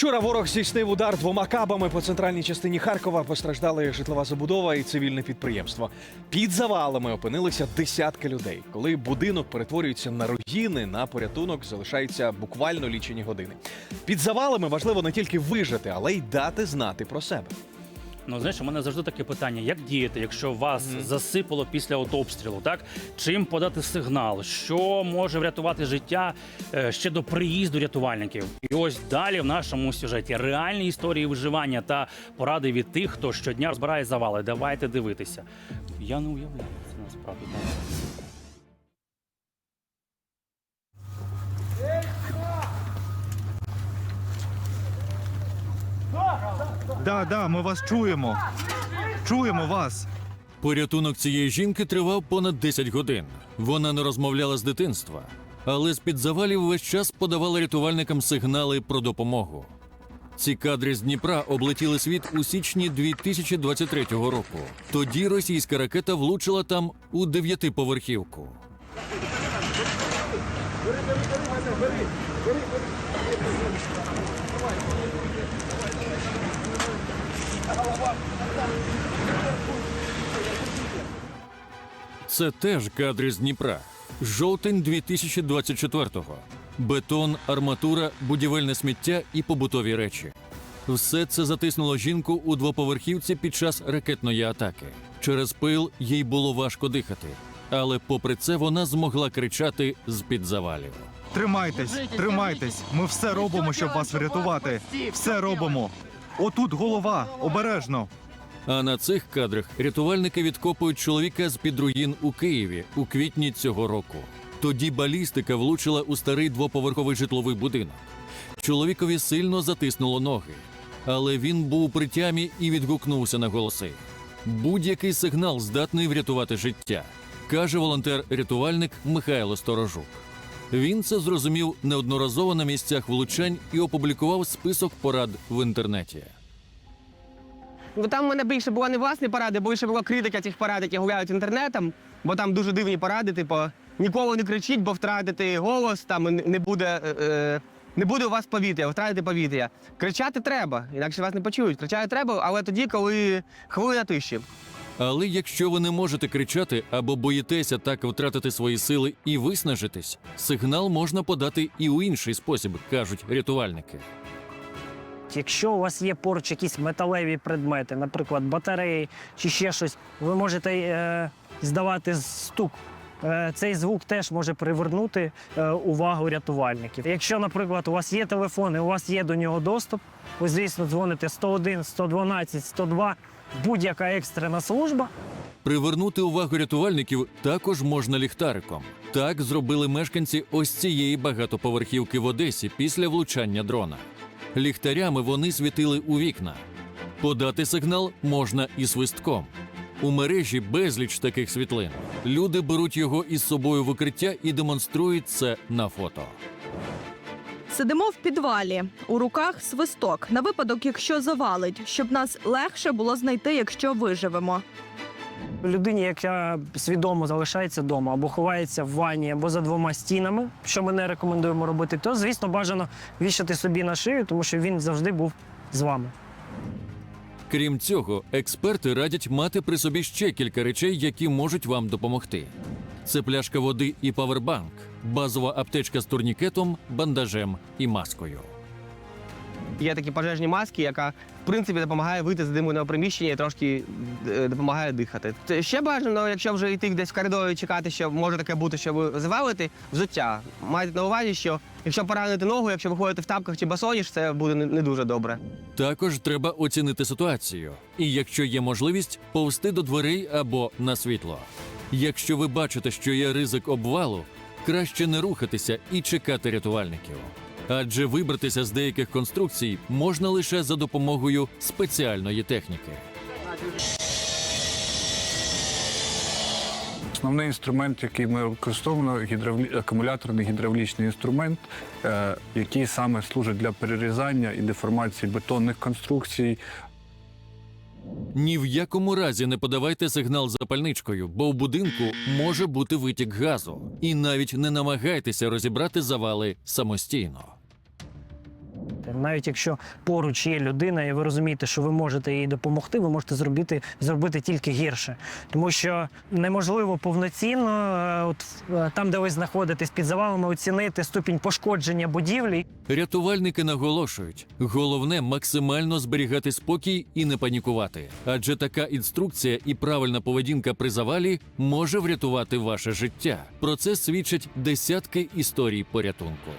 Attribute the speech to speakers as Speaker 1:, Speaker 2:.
Speaker 1: Вчора ворог здійснив удар двома кабами по центральній частині Харкова. Постраждали житлова забудова і цивільне підприємство. Під завалами опинилися десятки людей. Коли будинок перетворюється на руїни, на порятунок залишається буквально лічені години. Під завалами важливо не тільки вижити, але й дати знати про себе.
Speaker 2: Ну, знаєш, у мене завжди таке питання: як діяти, якщо вас засипало після от обстрілу, так? Чим подати сигнал? Що може врятувати життя е, ще до приїзду рятувальників? І ось далі в нашому сюжеті реальні історії виживання та поради від тих, хто щодня розбирає завали. Давайте дивитися. Я не уявляю це насправді.
Speaker 3: Да, да, ми вас чуємо. Чуємо вас.
Speaker 4: Порятунок цієї жінки тривав понад 10 годин. Вона не розмовляла з дитинства, але з-під завалів весь час подавала рятувальникам сигнали про допомогу. Ці кадри з Дніпра облетіли світ у січні 2023 року. Тоді російська ракета влучила там у дев'ятиповерхівку. Це теж кадри з Дніпра. Жовтень 2024-го. Бетон, арматура, будівельне сміття і побутові речі. Все це затиснуло жінку у двоповерхівці під час ракетної атаки. Через пил їй було важко дихати. Але попри це вона змогла кричати з-під завалів.
Speaker 3: Тримайтесь, тримайтесь. Ми все робимо, щоб вас врятувати. Все робимо. Отут голова, обережно.
Speaker 4: А на цих кадрах рятувальники відкопують чоловіка з під руїн у Києві у квітні цього року. Тоді балістика влучила у старий двоповерховий житловий будинок. Чоловікові сильно затиснуло ноги, але він був у притямі і відгукнувся на голоси. Будь-який сигнал здатний врятувати життя, каже волонтер-рятувальник Михайло Сторожук. Він це зрозумів неодноразово на місцях влучань і опублікував список порад в інтернеті.
Speaker 5: Бо там в мене більше було не власні поради, більше було критика цих порад, які гуляють інтернетом, бо там дуже дивні поради, типу, ніколи не кричіть, бо втратите голос, там не- буде. е, е, Не буде у вас повітря, втратите повітря. Кричати треба, інакше вас не почують. Кричати треба, але тоді, коли хвилина тиші.
Speaker 4: Але якщо ви не можете кричати або боїтеся так втратити свої сили і виснажитись, сигнал можна подати і у інший спосіб, кажуть рятувальники.
Speaker 6: Якщо у вас є поруч якісь металеві предмети, наприклад, батареї чи ще щось, ви можете е, здавати стук. Е, цей звук теж може привернути е, увагу рятувальників. Якщо, наприклад, у вас є телефон і у вас є до нього доступ, ви, звісно, дзвоните 101, 112, 102, будь-яка екстрена служба.
Speaker 4: Привернути увагу рятувальників також можна ліхтариком. Так зробили мешканці ось цієї багатоповерхівки в Одесі після влучання дрона. Ліхтарями вони світили у вікна. Подати сигнал можна і свистком. У мережі безліч таких світлин. Люди беруть його із собою в укриття і демонструють це на фото.
Speaker 7: Сидимо в підвалі, у руках свисток на випадок, якщо завалить, щоб нас легше було знайти, якщо виживемо.
Speaker 6: Людині, яка свідомо залишається вдома або ховається в ванні, або за двома стінами, що ми не рекомендуємо робити, то звісно бажано вішати собі на шию, тому що він завжди був з вами.
Speaker 4: Крім цього, експерти радять мати при собі ще кілька речей, які можуть вам допомогти. Це пляшка води і павербанк, базова аптечка з турнікетом, бандажем і маскою.
Speaker 5: Є такі пожежні маски, яка в принципі допомагає вийти з димного приміщення і трошки е, допомагає дихати. Ще бажано, якщо вже йти десь в коридорі чекати, що може таке бути, що ви завалите, взуття. Майте на увазі, що якщо поранити ногу, якщо ви ходите в тапках чи басоніж, це буде не, не дуже добре.
Speaker 4: Також треба оцінити ситуацію, і якщо є можливість, повсти до дверей або на світло. Якщо ви бачите, що є ризик обвалу, краще не рухатися і чекати рятувальників. Адже вибратися з деяких конструкцій можна лише за допомогою спеціальної техніки.
Speaker 8: Основний інструмент, який ми використовуємо, гідравлі... акумуляторний гідравлічний інструмент, е, який саме служить для перерізання і деформації бетонних конструкцій.
Speaker 4: Ні в якому разі не подавайте сигнал запальничкою, бо в будинку може бути витік газу. І навіть не намагайтеся розібрати завали самостійно.
Speaker 6: Навіть якщо поруч є людина, і ви розумієте, що ви можете їй допомогти, ви можете зробити, зробити тільки гірше. Тому що неможливо повноцінно, е, от е, там, де ви знаходитесь під завалами, оцінити ступінь пошкодження будівлі.
Speaker 4: Рятувальники наголошують: головне максимально зберігати спокій і не панікувати, адже така інструкція і правильна поведінка при завалі може врятувати ваше життя. Про це свідчать десятки історій порятунку.